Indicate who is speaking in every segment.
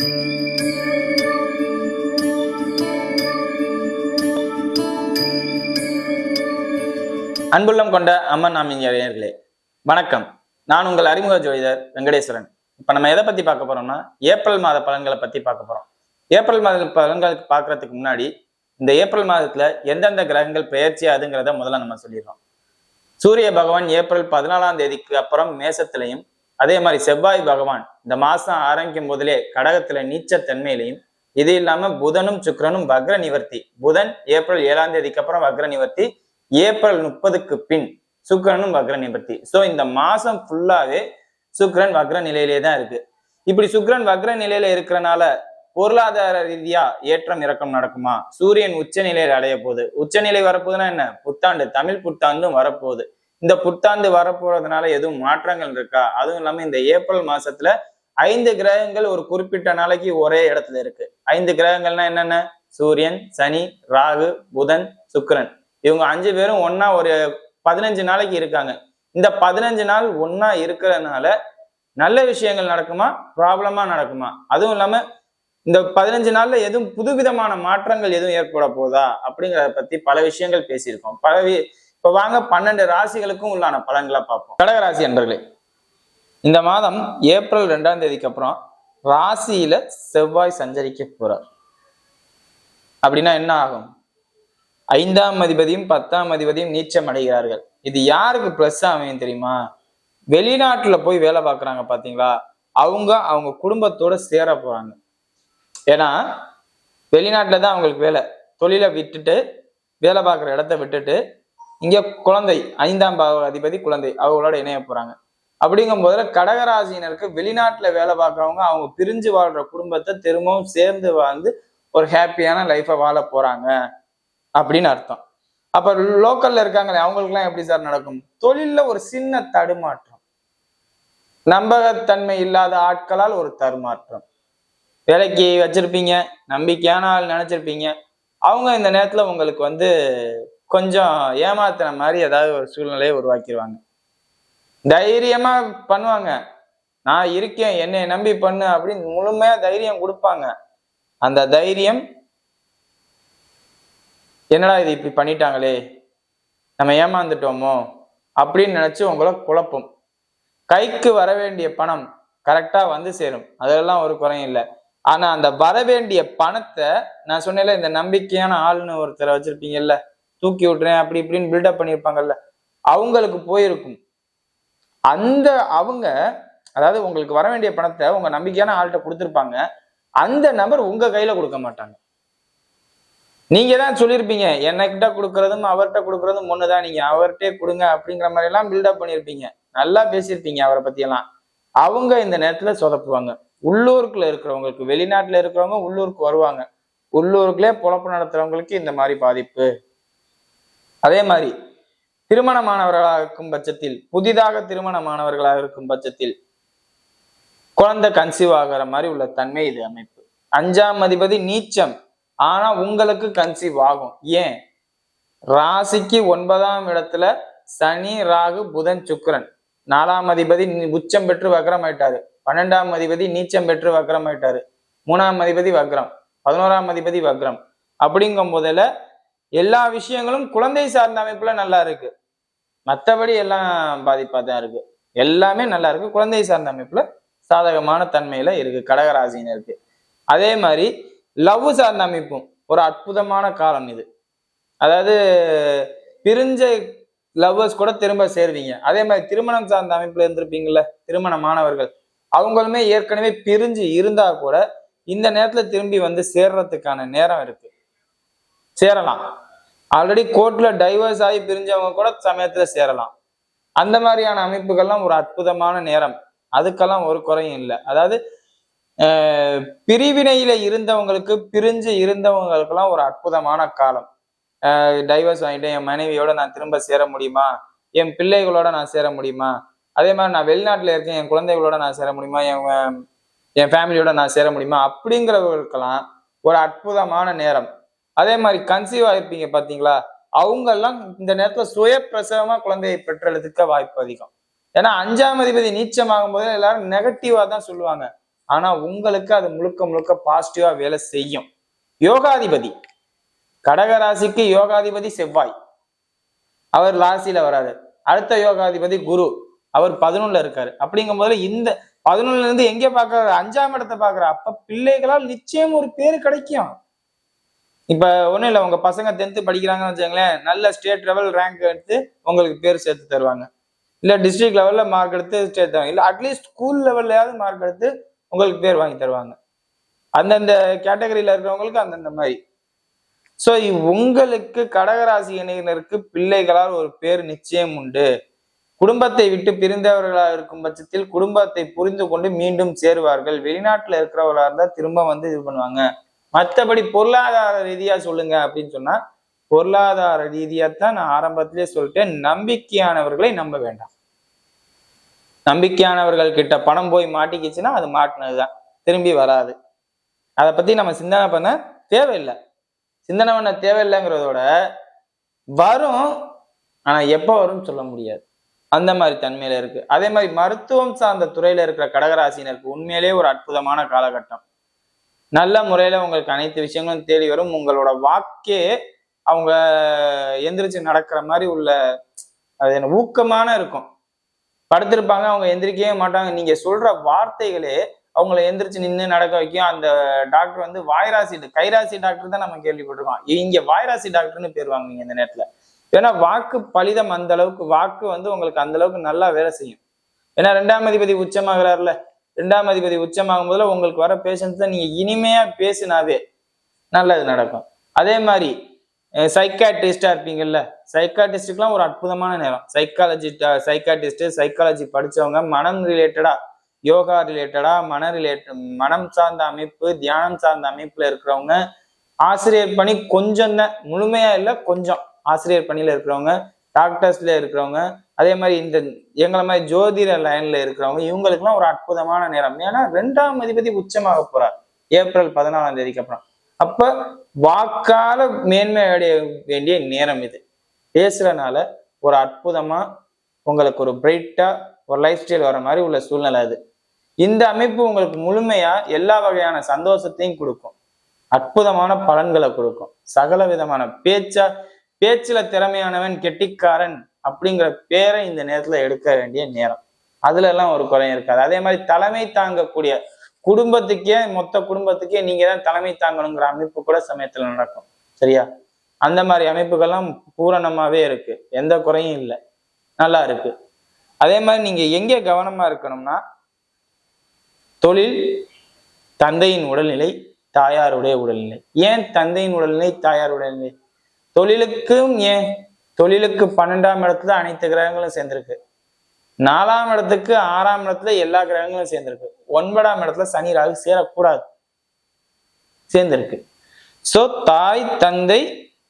Speaker 1: அன்புள்ளம் கொண்ட அம்மன் நாமினியர்களே வணக்கம். நான் உங்கள் அறிமுக ஜோதிடர் வெங்கடேஸ்வரன். இப்போ நம்ம எதை பற்றி பார்க்க போறோம்னா ஏப்ரல் மாத பலன்களை பற்றி பார்க்க போறோம். ஏப்ரல் மாத பலன்களுக்கு பார்க்கறதுக்கு முன்னாடி இந்த ஏப்ரல் மாதத்துல எந்தெந்த கிரகங்கள் பெயர்ச்சி அதுங்கிறத முதல்ல நம்ம சொல்லிடுறோம். சூரிய பகவான் ஏப்ரல் பதினாலாம் தேதிக்கு அப்புறம் மேசத்திலையும் அதே மாதிரி செவ்வாய் பகவான் இந்த மாசம் ஆரம்பிக்கும் போதிலே கடகத்துல நீச்சத்தன்மையிலையும் இது இல்லாம புதனும் சுக்கிரனும் வக்ர நிவர்த்தி. புதன் ஏப்ரல் ஏழாம் தேதிக்கு அப்புறம் வக்ர நிவர்த்தி. ஏப்ரல் முப்பதுக்கு பின் சுக்கரனும் வக்ர நிவர்த்தி. சோ இந்த மாசம் ஃபுல்லாவே சுக்கரன் வக்ர நிலையிலே தான் இருக்கு. இப்படி சுக்கரன் வக்ர நிலையில இருக்கிறனால பொருளாதார ரீதியா ஏற்றம் இறக்கம் நடக்குமா? சூரியன் உச்ச நிலையில அடைய போகுது உச்சநிலை வரப்போகுதுன்னா என்ன? புத்தாண்டு தமிழ் புத்தாண்டும் வரப்போகுது. இந்த புத்தாண்டு வரப்போறதுனால எதுவும் மாற்றங்கள் இருக்கா? அதுவும் இல்லாம இந்த ஏப்ரல் மாசத்துல ஐந்து கிரகங்கள் ஒரு குறிப்பிட்ட நாளைக்கு ஒரே இடத்துல இருக்கு. ஐந்து கிரகங்கள்னா என்னென்ன? சூரியன் சனி ராகு புதன் சுக்கரன். இவங்க அஞ்சு பேரும் ஒன்னா ஒரு பதினஞ்சு நாளைக்கு இருக்காங்க. இந்த பதினஞ்சு நாள் ஒன்னா இருக்கிறதுனால நல்ல விஷயங்கள் நடக்குமா? ப்ராப்ளமா நடக்குமா? அதுவும் இல்லாம இந்த பதினஞ்சு நாள்ல எதுவும் புதுவிதமான மாற்றங்கள் எதுவும் ஏற்பட போதா? அப்படிங்கிறத பத்தி பல விஷயங்கள் பேசியிருக்கோம். பல வி- இப்ப வாங்க பன்னெண்டு ராசிகளுக்கும் உள்ளான பலன்களை பார்ப்போம். கடகராசி அன்பர்களே இந்த மாதம் ஏப்ரல் ரெண்டாம் தேதிக்கு அப்புறம் ராசியில செவ்வாய் சஞ்சரிக்க போறார். அப்படின்னா என்ன ஆகும்? ஐந்தாம் அதிபதியும் பத்தாம் அதிபதியும் நீச்சம் அடைகிறார்கள். இது யாருக்கு பிளஸ் அமையும் தெரியுமா? வெளிநாட்டுல போய் வேலை பார்க்கறாங்க பாத்தீங்களா? அவங்க அவங்க குடும்பத்தோட சேர போறாங்க. ஏன்னா வெளிநாட்டுல தான் அவங்களுக்கு வேலை. தொழிலை விட்டுட்டு வேலை பார்க்குற இடத்த விட்டுட்டு இங்க குழந்தை ஐந்தாம் பாவ அதிபதி குழந்தை அவங்களோட இணைய போறாங்க. அப்படிங்கும் போதுல கடகராசினருக்கு வெளிநாட்டுல வேலை பார்க்கறவங்க அவங்க பிரிஞ்சு வாழ்ற குடும்பத்தை திரும்பவும் சேர்ந்து வாழ்ந்து ஒரு ஹாப்பியான லைஃபை வாழ போறாங்க. அப்படின்னு அர்த்தம். அப்ப லோக்கல்ல இருக்காங்களே அவங்களுக்குலாம் எப்படி சார் நடக்கும்? தொழில்ல ஒரு சின்ன தடுமாற்றம். நம்பகத்தன்மை இல்லாத ஆட்களால் ஒரு தடுமாற்றம். வேலைக்கு வச்சிருப்பீங்க நம்பிக்கையான ஆள் நினைச்சிருப்பீங்க. அவங்க இந்த நேரத்துல உங்களுக்கு வந்து கொஞ்சம் ஏமாத்துன மாதிரி ஏதாவது ஒரு சூழ்நிலையை உருவாக்கிடுவாங்க தைரியமா பண்ணுவாங்க. நான் இருக்கேன் என்னை நம்பி பண்ணு அப்படின்னு முழுமையா தைரியம் கொடுப்பாங்க. அந்த தைரியம் என்னடா இது இப்படி பண்ணிட்டாங்களே? நம்ம ஏமாந்துட்டோமோ? அப்படின்னு நினைச்சு உங்களை குழப்பம். கைக்கு வர வேண்டிய பணம் கரெக்டா வந்து சேரும். அதெல்லாம் ஒரு குறையும் இல்லை. ஆனா அந்த வர வேண்டிய பணத்தை நான் சொன்னேன்ல இந்த நம்பிக்கையான ஆள்னு ஒருத்தரை வச்சிருப்பீங்கல்ல தூக்கி விட்டுறேன் அப்படி இப்படின்னு பில்டப் பண்ணியிருப்பாங்கல்ல. அவங்களுக்கு போயிருக்கும். அந்த அவங்க அதாவது உங்களுக்கு வர வேண்டிய பணத்தை உங்க நம்பிக்கையான ஆள்கிட்ட கொடுத்துருப்பாங்க. அந்த நபர் உங்க கையில கொடுக்க மாட்டாங்க. நீங்க தான் சொல்லியிருப்பீங்க என்னகிட்ட கொடுக்கறதும் அவர்கிட்ட கொடுக்கறதும் ஒண்ணுதான். நீங்க அவர்கிட்டே கொடுங்க அப்படிங்கிற மாதிரி எல்லாம் பில்டப் பண்ணியிருப்பீங்க. நல்லா பேசியிருப்பீங்க அவரை பத்தி எல்லாம் அவங்க இந்த நேரத்துல சொதப்புவாங்க. உள்ளூருக்குள்ள இருக்கிறவங்களுக்கு வெளிநாட்டுல இருக்கிறவங்க உள்ளூருக்கு வருவாங்க. உள்ளூருக்குள்ளே பொழப்பு நடத்துறவங்களுக்கு இந்த மாதிரி பாதிப்பு. அதே மாதிரி திருமணமானவர்களாக இருக்கும் பட்சத்தில் புதிதாக திருமணமானவர்களாக இருக்கும் பட்சத்தில் குழந்தை கன்சீவ் ஆகிற மாதிரி உள்ள தன்மை இது அமைப்பு. அஞ்சாம் அதிபதி நீச்சம். ஆனா உங்களுக்கு கன்சீவ் ஆகும். ஏன்? ராசிக்கு ஒன்பதாம் இடத்துல சனி ராகு புதன் சுக்கரன். நாலாம் அதிபதி உச்சம் பெற்று வக்ரம் ஆயிட்டாரு பன்னெண்டாம் அதிபதி நீச்சம் பெற்று வக்ரம் ஆயிட்டாரு மூணாம் அதிபதி வக்ரம். பதினோராம் அதிபதி வக்ரம். அப்படிங்கும் போதுல எல்லா விஷயங்களும் குழந்தை சார்ந்த அமைப்புல நல்லா இருக்கு. மற்றபடி எல்லாம் பாதிப்பா தான் இருக்கு. எல்லாமே நல்லா இருக்கு. குழந்தை சார்ந்த அமைப்புல சாதகமான தன்மையில இருக்கு. கடகராசினருக்கு அதே மாதிரி லவ் சார்ந்த அமைப்பும் ஒரு அற்புதமான காலம் இது. அதாவது பிரிஞ்ச லவ்வர்ஸ் கூட திரும்ப சேருவீங்க. அதே மாதிரி திருமணம் சார்ந்த அமைப்புல இருந்திருப்பீங்கல்ல திருமணமானவர்கள் அவங்களுமே ஏற்கனவே பிரிஞ்சு இருந்தா கூட இந்த நேரத்துல திரும்பி வந்து சேர்றதுக்கான நேரம் இருக்கு. சேரலாம். ஆல்ரெடி கோர்ட்ல டைவர்ஸ் ஆகி பிரிஞ்சவங்க கூட சமயத்துல சேரலாம். அந்த மாதிரியான அமைப்புகள்லாம் ஒரு அற்புதமான நேரம். அதுக்கெல்லாம் ஒரு குறையும் இல்லை. அதாவது பிரிவினையில இருந்தவங்களுக்கு பிரிஞ்சு இருந்தவங்களுக்கெல்லாம் ஒரு அற்புதமான காலம். டைவர்ஸ் வாங்கிட்டேன் என் மனைவியோட நான் திரும்ப சேர முடியுமா? என் பிள்ளைகளோட நான் சேர முடியுமா? அதே மாதிரி நான் வெளிநாட்டில் இருக்கேன் என் குழந்தைகளோட நான் சேர முடியுமா? என் என் ஃபேமிலியோட நான் சேர முடியுமா? அப்படிங்கிறவர்களுக்கெல்லாம் ஒரு அற்புதமான நேரம். அதே மாதிரி கன்சீவ் ஆகிருப்பீங்க பாத்தீங்களா? அவங்க எல்லாம் இந்த நேரத்துல சுய பிரசவமா குழந்தையை பெற்றெடுத்துக்க வாய்ப்பு அதிகம். ஏன்னா அஞ்சாம் அதிபதி நீச்சமாகும் போது எல்லாரும் நெகட்டிவா தான் சொல்லுவாங்க. ஆனா உங்களுக்கு அது முழுக்க முழுக்க பாசிட்டிவா வேலை செய்யும். யோகாதிபதி. கடகராசிக்கு யோகாதிபதி செவ்வாய். அவர் ராசியில வராரு. அடுத்த யோகாதிபதி குரு. அவர் பதினொன்னுல இருக்காரு. அப்படிங்கும் போதுல இந்த பதினொன்னுல இருந்து எங்க பாக்குறாரு? அஞ்சாம் இடத்தை பாக்குறாரு. அப்ப பிள்ளைகளால் நிச்சயம் ஒரு பேரு கிடைக்கும். இப்போ ஒன்றும் இல்லை உங்கள் பசங்க டென்த்து படிக்கிறாங்கன்னு வச்சுக்கோங்களேன் நல்ல ஸ்டேட் லெவல் ரேங்க் எடுத்து உங்களுக்கு பேர் சேர்த்து தருவாங்க. இல்லை டிஸ்ட்ரிக்ட் லெவலில் மார்க் எடுத்து ஸ்டேட் தருவாங்க இல்லை அட்லீஸ்ட் ஸ்கூல் லெவல்லையாவது மார்க் எடுத்து உங்களுக்கு பேர் வாங்கி தருவாங்க. அந்தந்த கேட்டகரியில் இருக்கிறவங்களுக்கு அந்தந்த மாதிரி. ஸோ உங்களுக்கு கடகராசி இணையினருக்கு பிள்ளைகளால் ஒரு பேர் நிச்சயம் உண்டு. குடும்பத்தை விட்டு பிரிந்தவர்களாக இருக்கும் பட்சத்தில் குடும்பத்தை புரிந்து கொண்டு மீண்டும் சேருவார்கள். வெளிநாட்டில் இருக்கிறவர்களாக இருந்தால் திரும்ப வந்து இது பண்ணுவாங்க. மற்றபடி பொருளாதார ரீதியா சொல்லுங்க அப்படின்னு சொன்னா பொருளாதார ரீதியாக தான் நான் ஆரம்பத்திலே சொல்லிட்டேன். நம்பிக்கையானவர்களை நம்ப வேண்டாம். நம்பிக்கையானவர்கள் கிட்ட பணம் போய் மாட்டிக்கிச்சுன்னா அது மாட்டினதுதான். திரும்பி வராது. அதை பத்தி நம்ம சிந்தனை பண்ண தேவையில்லை. சிந்தனை பண்ண தேவையில்லைங்கிறதோட வரும் ஆனா எப்போ வரும்னு சொல்ல முடியாது. அந்த மாதிரி தன்மையில இருக்கு. அதே மாதிரி மருத்துவம் சார்ந்த துறையில இருக்கிற கடகராசினருக்கு உண்மையிலேயே ஒரு அற்புதமான காலகட்டம். நல்ல முறையில உங்களுக்கு அனைத்து விஷயங்களும் தேடி வரும். உங்களோட வாக்கே அவங்க எந்திரிச்சு நடக்கிற மாதிரி உள்ள அது என்ன ஊக்கமான இருக்கும். படுத்திருப்பாங்க அவங்க எந்திரிக்கவே மாட்டாங்க. நீங்க சொல்ற வார்த்தைகளே அவங்கள எந்திரிச்சு நின்று நடக்க வைக்கும். அந்த டாக்டர் வந்து வாய்ராசி கைராசி டாக்டர் தான் நம்ம கேள்விப்பட்டிருக்கோம். இங்க வாய்ராசி டாக்டர்னு பேர் வாங்குவீங்க இந்த நேரத்துல. ஏன்னா வாக்கு பலிதம் அந்த அளவுக்கு வாக்கு வந்து உங்களுக்கு அந்த அளவுக்கு நல்லா வேலை செய்யும். ஏன்னா ரெண்டாம் அதிபதி உச்சமாகிறாருல. ரெண்டாம் அதிபதி உச்சமாகும் போதுல உங்களுக்கு வர பேஷன்ஸ் தான் நீங்க இனிமையா பேசினாவே நல்லது நடக்கும். அதே மாதிரி சைக்காட்ரிஸ்டா இருப்பீங்கல்ல சைக்காட்ரிஸ்டுக்குலாம் ஒரு அற்புதமான நேரம். சைக்காலஜி சைக்காட்ரிஸ்ட் சைக்காலஜி படிச்சவங்க மனம் ரிலேட்டடா யோகா ரிலேட்டடா மன ரிலேட்டட் மனம் சார்ந்த அமைப்பு தியானம் சார்ந்த அமைப்புல இருக்கிறவங்க ஆசிரியர் பணி கொஞ்சம் தான். முழுமையா இல்லை கொஞ்சம் ஆசிரியர் பணியில இருக்கிறவங்க டாக்டர்ஸ்ல இருக்கிறவங்க அதே மாதிரி இந்த எங்களை மாதிரி ஜோதிட லைன்ல இருக்கிறவங்க இவங்களுக்குலாம் ஒரு அற்புதமான நேரம். ஏன்னா ரெண்டாம் அதிபதி உச்சமாக போறார். ஏப்ரல் பதினாலாம் தேதிக்கு அப்புறம். அப்ப வாக்கால மேன்மை அடைய வேண்டிய நேரம் இது. பேசுறதுனால ஒரு அற்புதமா உங்களுக்கு ஒரு பிரைட்டா ஒரு லைஃப் ஸ்டைல் வர மாதிரி உள்ள சூழ்நிலை அது. இந்த அமைப்பு உங்களுக்கு முழுமையா எல்லா வகையான சந்தோஷத்தையும் கொடுக்கும். அற்புதமான பலன்களை கொடுக்கும். சகல விதமான பேச்சா பேச்சுல திறமையானவன் கெட்டிக்காரன் அப்படிங்கிற பேரை இந்த நேரத்துல எடுக்க வேண்டிய நேரம். அதுல எல்லாம் ஒரு குறையும் இருக்காது. அதே மாதிரி தலைமை தாங்கக்கூடிய குடும்பத்துக்கே மொத்த குடும்பத்துக்கே நீங்க தான் தலைமை தாங்கணுங்கிற அமைப்பு கூட சமயத்துல நடக்கும். சரியா? அந்த மாதிரி அமைப்புகள்லாம் பூரணமாவே இருக்கு. எந்த குறையும் இல்லை. நல்லா இருக்கு. அதே மாதிரி நீங்க எங்க கவனமா இருக்கணும்னா தொழில் தந்தையின் உடல்நிலை தாயாருடைய உடல்நிலை. ஏன் தந்தையின் உடல்நிலை தாயார் உடல்நிலை? தொழிலுக்கும் ஏன் தொழிலுக்கு பன்னெண்டாம் இடத்துல அனைத்து கிரகங்களும் சேர்ந்திருக்கு. நாலாம் இடத்துக்கு ஆறாம் இடத்துல எல்லா கிரகங்களும் சேர்ந்திருக்கு. ஒன்பதாம் இடத்துல சனி ராகு சேரக்கூடாது. சேர்ந்திருக்கு. சோ தாய் தந்தை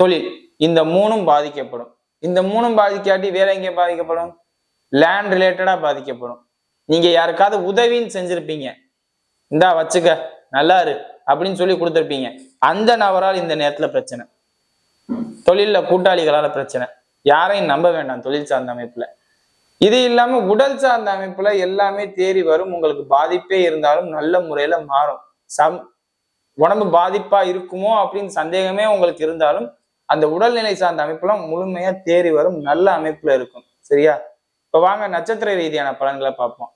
Speaker 1: தொழில் இந்த மூணும் பாதிக்கப்படும். இந்த மூணும் பாதிக்காட்டி வேற எங்கே பாதிக்கப்படும்? லேண்ட் ரிலேட்டடா பாதிக்கப்படும். நீங்க யாருக்காவது உதவின்னு செஞ்சிருப்பீங்க. இந்தா வச்சுக்க நல்லா இரு அப்படின்னு சொல்லி கொடுத்துருப்பீங்க. அந்த நபரால் இந்த நேரத்துல பிரச்சனை. தொழில கூட்டாளிகளால பிரச்சனை. யாரையும் நம்ப வேண்டாம் தொழில் சார்ந்த அமைப்புல. இது இல்லாம உடல் சார்ந்த அமைப்புல எல்லாமே தேறி வரும். உங்களுக்கு பாதிப்பே இருந்தாலும் நல்ல முறையில மாறும். சம் உடம்பு பாதிப்பா இருக்குமோ அப்படின்னு சந்தேகமே உங்களுக்கு இருந்தாலும் அந்த உடல்நிலை சார்ந்த அமைப்புலாம் முழுமையா தேறி வரும். நல்ல அமைப்புல இருக்கும். சரியா? இப்ப வாங்க நட்சத்திர ரீதியான பலன்களை பார்ப்போம்.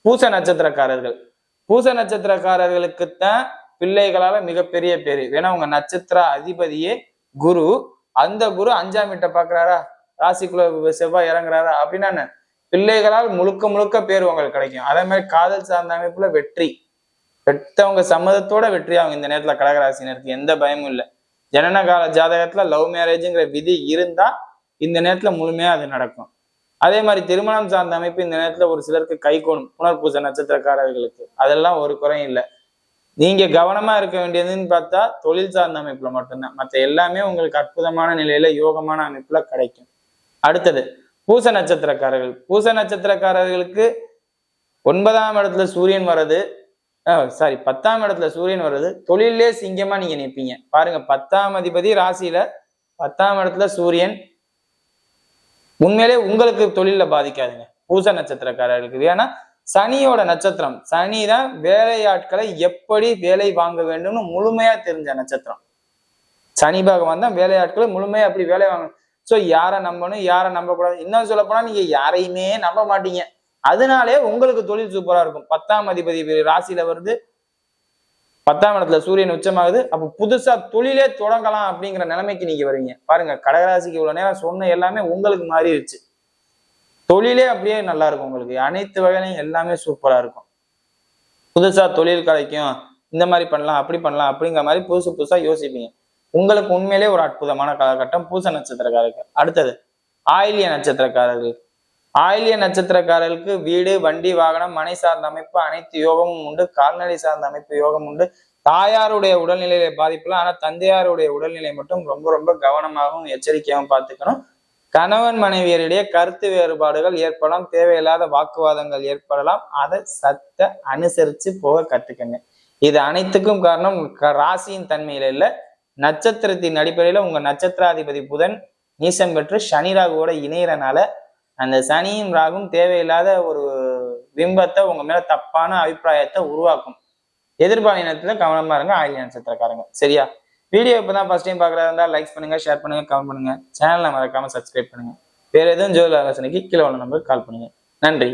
Speaker 1: பூச நட்சத்திரக்காரர்கள். பூச நட்சத்திரக்காரர்களுக்குத்தான் பிள்ளைகளால மிகப்பெரிய பேரு. ஏன்னா உங்க நட்சத்திர அதிபதியே குரு. அந்த குரு அஞ்சாம் வீட்டை பாக்குறாரா ராசிக்குள்ள செவ்வாய் இறங்குறாரா? அப்படின்னா பிள்ளைகளால் முழுக்க முழுக்க பேர் உங்களுக்கு கிடைக்கும். அதே மாதிரி காதல் சார்ந்த அமைப்புல வெற்றி. பெற்றவங்க சம்மதத்தோட வெற்றி அவங்க இந்த நேரத்துல கடகராசினருக்கு எந்த பயமும் இல்லை. ஜனன கால ஜாதகத்துல லவ் மேரேஜுங்கிற விதி இருந்தா இந்த நேரத்துல முழுமையா அது நடக்கும். அதே மாதிரி திருமணம் சார்ந்த அமைப்பு இந்த நேரத்துல ஒரு சிலருக்கு கைகோணும் புனர்பூச நட்சத்திரக்காரர்களுக்கு. அதெல்லாம் ஒரு குறையும் இல்லை. நீங்க கவனமா இருக்க வேண்டியதுன்னு பார்த்தா தொழில் சார்ந்த அமைப்புல மட்டும்தான். மற்ற எல்லாமே உங்களுக்கு அற்புதமான நிலையில யோகமான அமைப்புல கிடைக்கும். அடுத்தது பூச நட்சத்திரக்காரர்கள். பூச நட்சத்திரக்காரர்களுக்கு ஒன்பதாம் இடத்துல சூரியன் வர்றது சாரி பத்தாம் இடத்துல சூரியன் வர்றது தொழிலே சிங்கமா நீங்க நிற்பீங்க பாருங்க பத்தாம் அதிபதி ராசியில பத்தாம் இடத்துல சூரியன். உண்மையிலே உங்களுக்கு தொழில பாதிக்காதுங்க. பூச நட்சத்திரக்காரர்களுக்கு. ஏன்னா சனியோட நட்சத்திரம். சனி தான் வேலையாட்களை எப்படி வேலை வாங்க வேண்டும்னு முழுமையா தெரிஞ்ச நட்சத்திரம். சனி பகவான் தான் வேலையாட்களை முழுமையா அப்படி வேலை வாங்கணும் ஸோ யாரை நம்பணும் யாரை நம்பக்கூடாது இன்னும் சொல்ல போனா நீங்க யாரையுமே நம்ப மாட்டீங்க. அதனாலே உங்களுக்கு தொழில் சூப்பரா இருக்கும். பத்தாம் அதிபதி ராசியில வருது. பத்தாம் இடத்துல சூரியன் உச்சமாகுது. அப்போ புதுசா தொழிலே தொடங்கலாம் அப்படிங்கிற நிலைமைக்கு நீங்க வருவீங்க. பாருங்க கடகராசிக்கு இவ்வளவு நேரம் சொன்ன எல்லாமே உங்களுக்கு மாறிடுச்சு தொழிலே அப்படியே நல்லா இருக்கும் உங்களுக்கு. அனைத்து வகையிலையும் எல்லாமே சூப்பரா இருக்கும். புதுசா தொழில் கிடைக்கும் இந்த மாதிரி பண்ணலாம் அப்படி பண்ணலாம் அப்படிங்கிற மாதிரி புதுசு புதுசா யோசிப்பீங்க. உங்களுக்கு உண்மையிலே ஒரு அற்புதமான காலகட்டம் பூச நட்சத்திரக்காரருக்கு. அடுத்தது ஆயிலிய நட்சத்திரக்காரர்கள். ஆயிலிய நட்சத்திரக்காரர்களுக்கு வீடு வண்டி வாகனம் மனை சார்ந்த அமைப்பு அனைத்து யோகமும் உண்டு. கால்நடை சார்ந்த அமைப்பு யோகம் உண்டு. தாயாருடைய உடல்நிலையில பாதிப்புல ஆனா தந்தையாருடைய உடல்நிலை மட்டும் ரொம்ப ரொம்ப கவனமாகவும் எச்சரிக்கையாகவும் பார்த்துக்கணும். கணவன் மனைவியரிடையே கருத்து வேறுபாடுகள் ஏற்படலாம் தேவையில்லாத வாக்குவாதங்கள் ஏற்படலாம். அதை சத்த அனுசரிச்சு போக கற்றுக்கங்க இது அனைத்துக்கும் காரணம் க- ராசியின் தன்மையில இல்லை. நட்சத்திரத்தின் அடிப்படையில உங்க நட்சத்திராதிபதி புதன் நீசம் பெற்று சனி ராகுவோட இணையறனால அந்த சனியும் ராகும் தேவையில்லாத ஒரு பிம்பத்தை உங்க மேல தப்பான அபிப்பிராயத்தை உருவாக்கும். எதிர்பாலினத்துல கவனமா இருங்க ஆயிலிய நட்சத்திரக்காரங்க. சரியா? வீடியோ இப்போ தான் ஃபர்ஸ்ட் டைம் பார்க்கறதா இருந்தால் லைக் பண்ணுங்க ஷேர் பண்ணுங்க கமெண்ட் பண்ணுங்க. சேனலை மறக்காமல் சப்ஸ்கிரைப் பண்ணுங்கள் வேறு எதுவும் ஜோதில் ஆலோசனைக்கு கீழே உள்ள நம்பருக்கு கால் பண்ணுங்க. நன்றி.